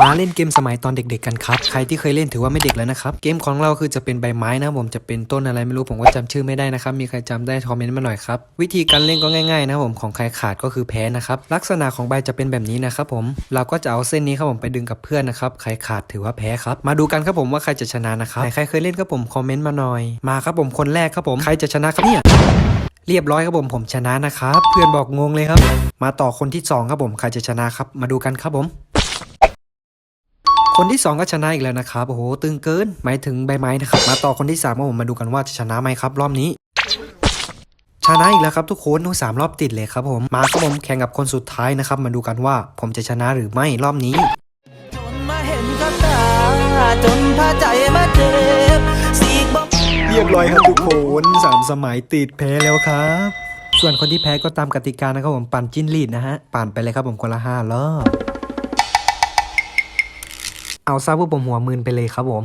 มาเล่นเกมสมัยตอนเด็ก ๆ กันครับ ใครที่เคยเล่นถือว่าไม่เด็กแล้วนะครับ เกมของเราคือจะเป็นใบไม้นะผมจะเป็นต้นอะไรไม่รู้ผมก็จำชื่อไม่ได้นะครับ มีใครจำได้คอมเมนต์มาหน่อยครับ วิธีการเล่นก็ง่ายๆนะผมของใครขาดก็คือแพ้นะครับ ลักษณะของใบจะเป็นแบบนี้นะครับผม เราก็จะเอาเส้นนี้ครับผมไปดึงกับเพื่อนนะครับ ใครขาดถือว่าแพ้ครับ มาดูกันครับผมว่าใครจะชนะนะครับใครเคยเล่นครับผมคอมเมนต์มาหน่อย มาครับผมคนแรกครับผม ใครจะชนะครับเนี่ยเรียบร้อยครับผมผมชนะนะครับ เพื่อนบอกงงเลยครับ มาต่อคนที่สองครับผมใครจะชนะครับ มาดูกันครับผม คนที่ 2 ก็ชนะอีกแล้วนะครับ โอ้โห ตึงเกิน หมายถึงใบไม้นะครับ มาต่อคนที่3ามครับผมมาดูกันว่าจะชนะไหมครับ รอบนี้ ชนะอีกแล้วครับทุกคนทั้งสามรอบติดเลยครับผม มาครับผมแข่งกับคนสุดท้ายนะครับ มาดูกันว่าผมจะชนะหรือไม่รอบนี้จนมาเห็นกับตาจนพาใจมาเจ็บสีกบอกเรียบร้อยครับทุกคนสามสมัยติดแพ้แล้วครับ ส่วนคนที่แพ้ก็ตามกติกานะครับผมปั่นจิ้นลีดนะฮะ ปั่นไปเลยครับผมคนละห้ารอบ เอาซะพวกผมหัวมืนไปเลยครับผม